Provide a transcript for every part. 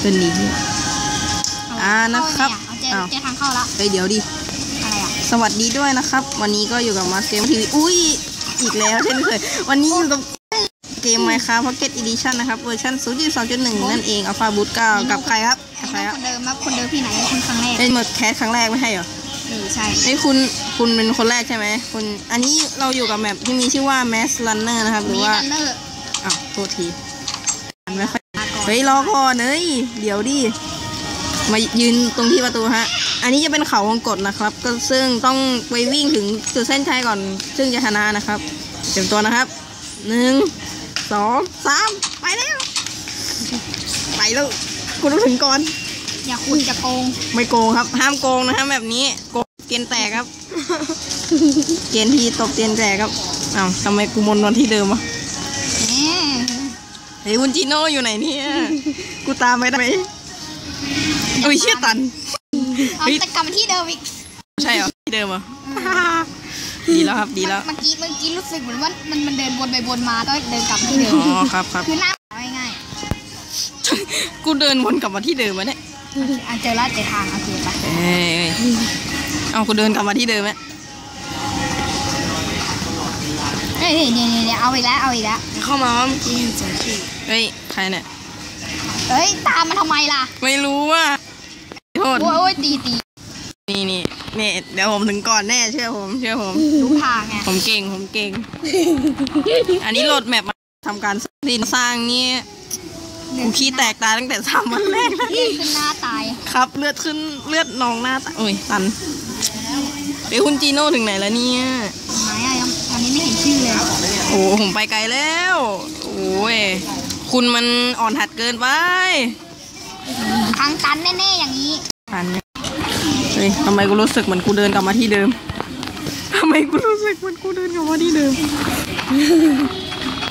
เดินหนีอ่านะครับเอาเจออ้าวเจอทางเข้าละเฮ้ยเดี๋ยวดิอะไรอะสวัสดีด้วยนะครับ วันนี้ก็อยู่กับมาสเกมทีวีอุ้ยอีกแล้วเช่นเคยวันนี้อยู่กับเกม Minecraft Pocket Edition นะครับเวอร์ชัน0.2.1 นั่นเองอัลฟาบูท9กับใครครับกับใครครับคนเดิมครับคนเดิมที่ไหนคนครั้งแรกเป็นหมดแคสครั้งแรกไม่ใช่เหรอเออใช่เฮ้ยคุณคุณเป็นคนแรกใช่ไหมคุณอันนี้เราอยู่กับแมปที่มีชื่อว่า Mass Runner นะครับหรืมีอว่าดันเนอร์อ้าวโทษที เฮ้ยรอก่อนเฮ้ยเดี๋ยวดิมายืนตรงที่ประตูฮะ อันนี้จะเป็นเขาวงกฏนะครับ ก็ซึ่งต้องไปวิ่งถึงจุดเส้นชัยก่อน ซึ่งจะชนะนะครับเตรียมตัวนะครับหนึ่งสองสามไปแล้วไปแล้วคุณต้องถึงก่อน อย่าคุยจะโกง ไม่โกงครับ ห้ามโกงนะครับแบบนี้โกงเกณฑ์แตกครับ เกณฑ์ทีตบเกณฑ์แตกครับอ้าวทำไมกูมนวันที่เดิมวะแหม เฮ้ยคุณจีโน่อยู่ไหนเนี่ย กูตามไม่ได้ไหมอุ้ยเชี่ยตันเอาเฮ้ยแต่กลับมาที่เดิมอีก ใช่เหรอที่เดิมเหรอดีแล้วครับดีแล้ว เมื่อกี้เมื่อกี้รู้สึกเหมือนว่ามันมันเดินวนไปวนมาต้องเดินกลับที่เดิม อ๋อครับครับคือหน้าง่ายกูเดินวนกลับมาที่เดิมวะเนี่ยๆอะเจอละเจอทางโอเคไปเอ้ยเอากูเดินกลับมาที่เดิมไหม ฮ้ยเนี่ยเนี่ยเนี่ยเอาอีกแล้วเอาอีกแล้วเข้ามาเมื่อกี้เห็นสองที่เฮ้ย ใครเนี่ย เฮ้ย ตามมาทำไมล่ะไม่รู้ว่าโทษโอ้ยโอ้ยตีตีนี่นี่นี่เดี๋ยวผมถึงก่อนแน่เชื่อผมเชื่อผม รู้ทางไงผมเก่งผมเก่ง อันนี้โหลดแมปมาทำการดินสร้างนี่กูขี้แตกตายตั้งแต่สามวันแรกแล้วเลื่อนขึ้นหน้าตาย ครับเลือดขึ้นเลือดนองหน้าตาโอ้ยตันเดี๋ยวคุณจีโน่ถึงไหนแล้วเนี่ยไหนอะ ชื่อเลยโอ้ผมไปไกลแล้ว โอ้ย คุณมันอ่อนหัดเกินไปทางตันแน่ๆอย่างนี้ตันเนี่ยเฮ้ยทำไมกูรู้สึกเหมือนกูเดินกลับมาที่เดิมทำไมกูรู้สึกเหมือนกูเดินกลับมาที่เดิม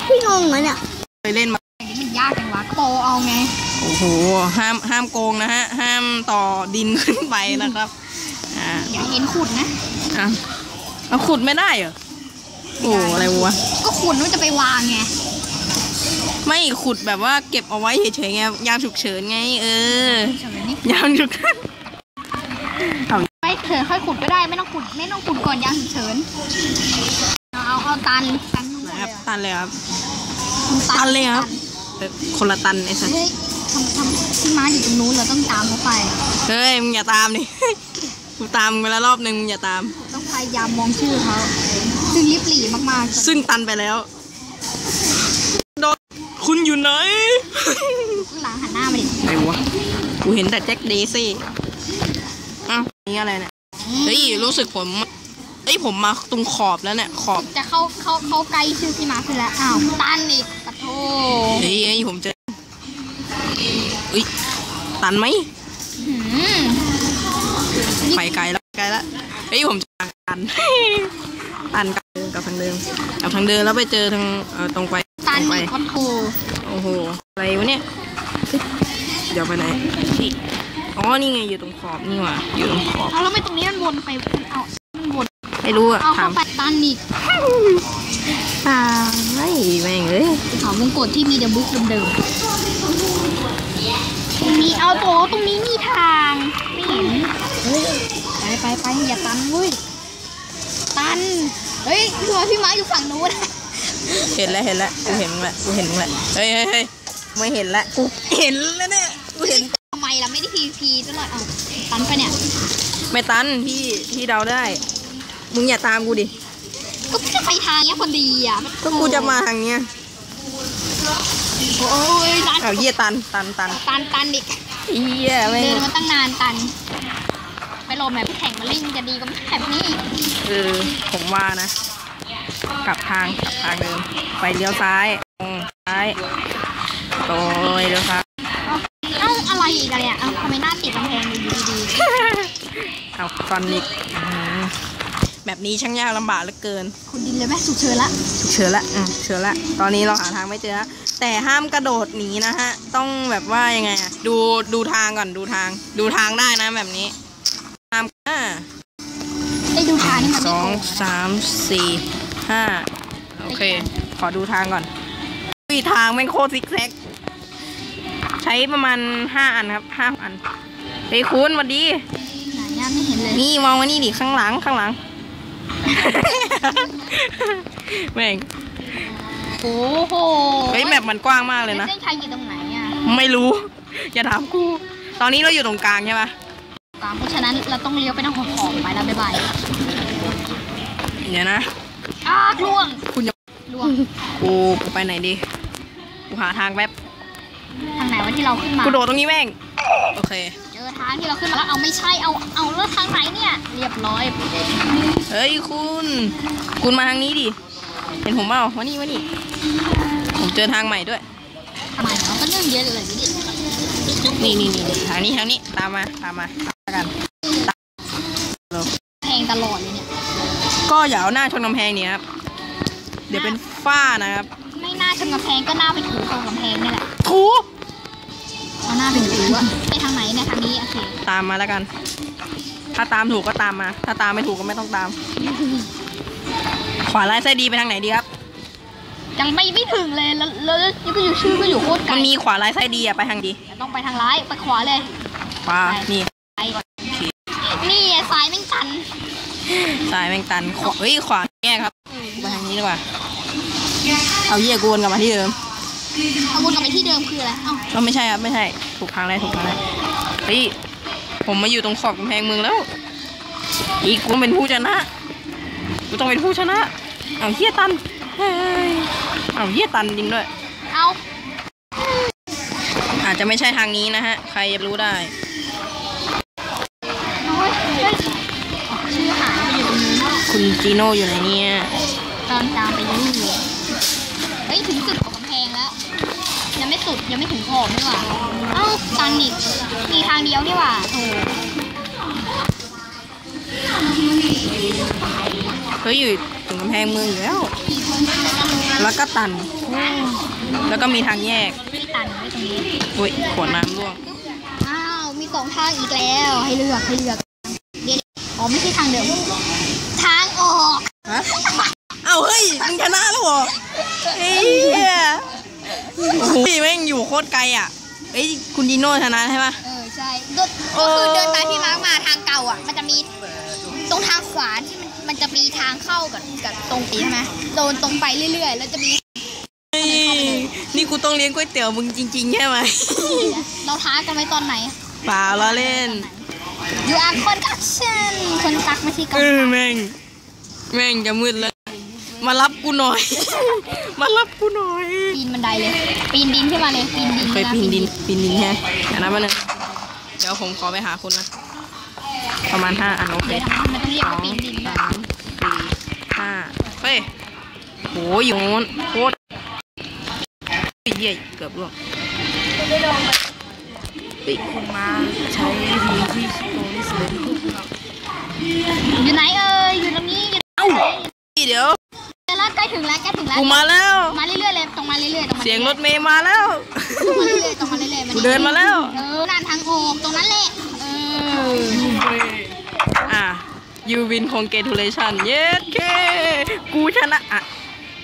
พี่งงเหรอเนี่ยเคยเล่นมาอันนี้มันยากจังวะโปรเอาไงโอ้โหห้ามห้ามโกงนะฮะห้ามต่อดินขึ้นไปนะครับอ่าอย่าเห็นขุดนะอะเอาขุดไม่ได้เหรอ โอ้อะไรวะ ก็ขุดนู้นจะไปวางไง ไม่ขุดแบบว่าเก็บเอาไว้เฉยๆไงยามฉุกเฉินไง เออเฉยนี่ยามฉุกเฉินเอาไม่เถินค่อยขุดก็ได้ไม่ต้องขุดไม่ต้องขุดก่อนยางฉุกเฉิน เอาเอาเอาตันตันนู่นเลยนะครับอะตันเลยครับคุณตันเลยครับเออคนละตันไอ้สัสเฮ้ยทำทำที่ม้าอยู่ตรงนู้นเราต้องตามเขาไป เฮ้ยมึงอย่าตามดิกูตามมึงไปแล้วรอบนึงมึงอย่าตาม ต้องพยายามมองชื่อเขา ซึ่งลิบหลีมากๆซึ่งตันไปแล้วโดนคุณอยู่ไหน ข้างหลังหันหน้ามาดิไหนวะ กูเห็นแต่แจ็คเดซี่อ้าวนี่อะไรเนี่ย เฮ้ย รู้สึกผมเฮ้ย ผมมาตรงขอบแล้วเนี่ย ขอบ จะเข้าเข้าเข้าใกล้ชื่อที่มาขึ้นแล้ว อ้าว ตันอีกปะโถเฮ้ยเฮ้ยผมเจอเฮ้ย ตันไหม หืม ไปไกลแล้วไกลแล้วเฮ้ย ผมเจอทางตัน ตันกับเดิมกับทางเดิมกับทางเดิมแล้วไปเจอทางเอ่อตรงไปตันตรงไปอีกปะโถโอ้โหอะไรวะเนี่ยเฮ้ยเดี๋ยวไปไหนนี่อ๋อนี่ไงอยู่ตรงขอบนี่หว่าอยู่ตรงขอบเอาแล้วไม่ตรงนี้มันวนไปเอามันวนไม่รู้อะเอาถาเข้ามไปตันอีกถามไม่แม่งเอ้ยหอมงกฎที่มีเดอะบุ๊กเดิมๆตรงนี้เอาโถตรงนี้มีทางไม่เห็นไปไปไปอย่าตันเว้ย ตัน เฮ้ยพี่มาพี่ม้าอยู่ฝั่งนู้นเห็นแล้วเห็นแล้วกูเห็นแล้วกูเห็นแล้วเฮ้ยเฮ้ยเฮ้ยไม่เห็นแล้วกูเห็นแล้วเนี่ยกูเห็นทำไมล่ะไม่ได้พีพีซะหน่อยเอาตันไปเนี่ย ไม่ตันพี่พี่เดาได้ มึงอย่าตามกูดิก็จะไปทางเนี้ยพอดีอะก็กูจะมาทางเนี้ยโอ้ยตันเอาเหี้ยตันตันตันตันตันอีกเหี้ยไม่เดินมาตั้งนานตันไปโห ลดแบบแข่งมาลิ่งจะดีกว่าแบบนี้อีกเออผมว่านะ กลับทางกลับทางเดิม ไปเลี้ยวซ้ายตรงซ้ายโอ้ยเลี้ยวซ้ายเอ้าอะไรอีกอะเนี่ยเอ้าทำไมหน้าติดกำแพงอยู่ดีเอาฟันอีกอื้อหือแบบนี้ช่างยากลำบากเหลือเกินๆคนดินเลยไหมสุกเชิญละฉุกเฉินละอืมฉุกเฉินละ ตอนนี้เราหาทางไม่เจอละแต่ห้ามกระโดดหนีนะฮะ ต้องแบบว่ายังไงอะดูดูทางก่อนดูทาง ดูทางได้นะแบบนี้ ห้ามอ่าไอ้ดูทางนี่มันสไม่องโกงสามสี่ห้าโอเค ขอดูทางก่อนอุ้ยทางแม่งโคตรซิกแซกช้ประมาณห้าอันครับห้าอันเฮ้ยคุณสวัสดีไหนเนี่ยไม่เห็นเลย นี่มองมานี่ดิข้างหลังข้างหลัง แม่งโอ้โหเฮ้ยแมปมันกว้างมากเลยนะ เส้นชัยอยู่ตรงไหนอะ ไม่รู้ อย่าถามกู ตอนนี้เราอยู่ตรงกลางใช่ปะ ตามเพราะฉะนั้นเราต้องเลี้ยวไปทางของของไปแล้วบ๊ายบายเดี๋ยวนะ อ้าล่วงคุณจะล่วงกูกูไปไหนดี กูหาทางแป๊บทางไหนวะที่เราขึ้นมากูโดดตรงนี้แม่ง โอเค เจอทางที่เราขึ้นมาแล้วเอาไม่ใช่เอาเอาแล้วทางไหนเนี่ย เรียบร้อยเฮ้ยคุณ คุณมาทางนี้ดิ เห็นผมเปล่ามานี่มานี่ ผมเจอทางใหม่ด้วยทำไมเราก็เรื่องเยอะเลยนี่นี่นี่นี่ทางนี้ทางนี้ตามมาตามมาตาม กันตามเร็วแพงตลอดเลยเนี่ย ก็อย่าเอาหน้าชนกำแพงเนี่ยครับ เดี๋ยวเป็นฝ้านะครับ ไม่น่าชนกำแพงก็น่าไปถูตรงกำแพงนี่แหละ ถูเอาหน้าไปถูอะไปทางไหนเนี่ยทางนี้โอเค ตามมาแล้วกัน ถ้าตามถูกก็ตามมา ถ้าตามไม่ถูกก็ไม่ต้องตาม ขวาไล่ไส้ดีไปทางไหนดีครับ ยังไม่ไม่ถึงเลย แล้วแล้วแล้วนี่ก็อยู่ชื่อก็อยู่โคตรไกลมันมีขวาไล่ไส้ดีอะไปทางดีเดี๋ยวต้องไปทางร้ายไปขวาเลยขวานี่ไปก่อนนี่ไงซ้ายแม่งตัน ซ้ายแม่งตันขวาเฮ้ยขวาแง่ครับไปทางนี้ดีกว่า เอาเยี่ยกูวนกลับมาที่เดิมเอาวนกลับไปที่เดิมคืออะไรเอ้าก็ไม่ใช่ครับไม่ใช่ ถูกทางแล้วถูกทางแล้วเฮ้ยผมมาอยู่ตรงขอบกำแพงเมืองแล้ว อีกกูต้องเป็นผู้ชนะกูต้องเป็นผู้ชนะ เอาเฮียตันเฮ้ยเอาเฮียตันจริงด้วย เอาอาจจะไม่ใช่ทางนี้นะฮะ ใครจะรู้ได้ คุณจีโน่อยู่ไหนเนี่ยตอนตามไปนี่เลยเฮ้ยถึงสุดของกำแพงแล้ว ยังไม่สุดยังไม่ถึงขอบนี่หว่าเอ้าตันอีกมีทางเดียวนี่หว่าโถเฮ้ยอยู่ถึงกำแพงเมืองอยู่แล้ว แล้วก็ตัน แล้วก็มีทางแยกที่ตันไว้ตรงนี้อุ้ยขวดน้ำร่วงอ้าวมีสองทางอีกแล้ว ให้เลือกให้เลือกเดี๋ยวอ๋อไม่ใช่ทางเดิมทางออก ฮะเอ้าเฮ้ยมึงชนะแล้วเหรอเฮ้ยโอ้โหแม่งอยู่โคตรไกลอะเอ้ยคุณจีโน่ชนะใช่ปะเออใช่ก็ก็คือเดินตามพี่มาร์กมาทางเก่าอะ มันจะมีตรงทางขวาที่มันมันจะมีทางเข้ากับกับตรงปีใช่ไหมโดนตรงไปเรื่อยๆ แล้วจะมีเฮ้ยนี่กูต้องเลี้ยงก๋วยเตี๋ยวมึงจริงๆใช่ไหมเราท้ากันไว้ตอนไหนเปล่าล้อเล่นยูอาร์คนกักชันคนกักไม่ใช่กัเอกอแม่ง แม่งจะมืดแล้ว มารับกูหน่อย มารับกูหน่อย ปีนบันไดเลย ปีนดินขึ้นมาเลย ปีนดินเคยนะปีนดิน ปีนดินแค่เดี๋ยวนะมาหนึ่งเดี๋ยวผมขอไปหาคุณนะ ประมาณห้าอันโอเคเดี๋ยวทำไมมันต้องเรียกสอว่างปีนดินด้วยสามสี่ห้าเฮ้ยโหอยู่โน้นโคตรเหี้ยเกือบร่วงปิดคุณมาใช้วิธีที่โตที่สุดอยู่ไหนเอ่ยอยู่ตรงนี้อยู่ เอ้าเดี๋ยว แล้วใกล้ ถึงแล้วใกล้ถึงแล้วกูมาแล้ว มาเรื่อยๆเลยตรงมาเรื่อยๆตรงมาเสียงรถเมย์มาแล้วตรงมาเรื่อยๆตรงมาเรื่อยๆกูเดินมาแล้วเออนั่นทางออกตรงนั้นแหละเอออะ you win congratulation เย้เคกูชนะอะ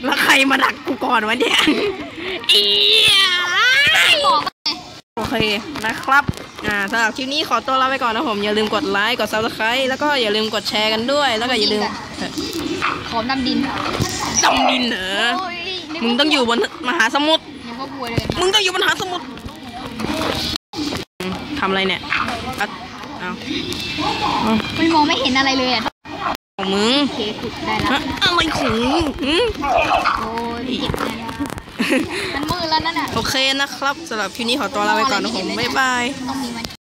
แล้วใครมาดักกูก่อนวะเนี่ยเอียบอกไง โอเคนะครับอ่าสำหรับคลิปนี้ขอตัวลาไปก่อนนะผม อย่าลืมกดไลค์ กด subscribe แล้วก็อย่าลืมกดแชร์กันด้วย แล้วก็อย่าลืมเอ่อขอมดำดินดำดินเหรอโอ้ยนึกมึงว่าต้องอยู่บนมหาสมุทรนึกว่าบัวเลยมึงต้องอยู่บนมหาสมุทรอืมทำอะไรเนี่ยอะเอาเอาไม่มองไม่เห็นอะไรเลยอะของมึงโอเคขุดได้แล้วฮะอะไรของมึงหืมโอ้ยเก็บได้แล้วมันมืดแล้วนั่นน่ะโอ เคนะครับสำหรับคลิปนี้ขอตัวลาไปก่อนนะผมบ๊ายบาย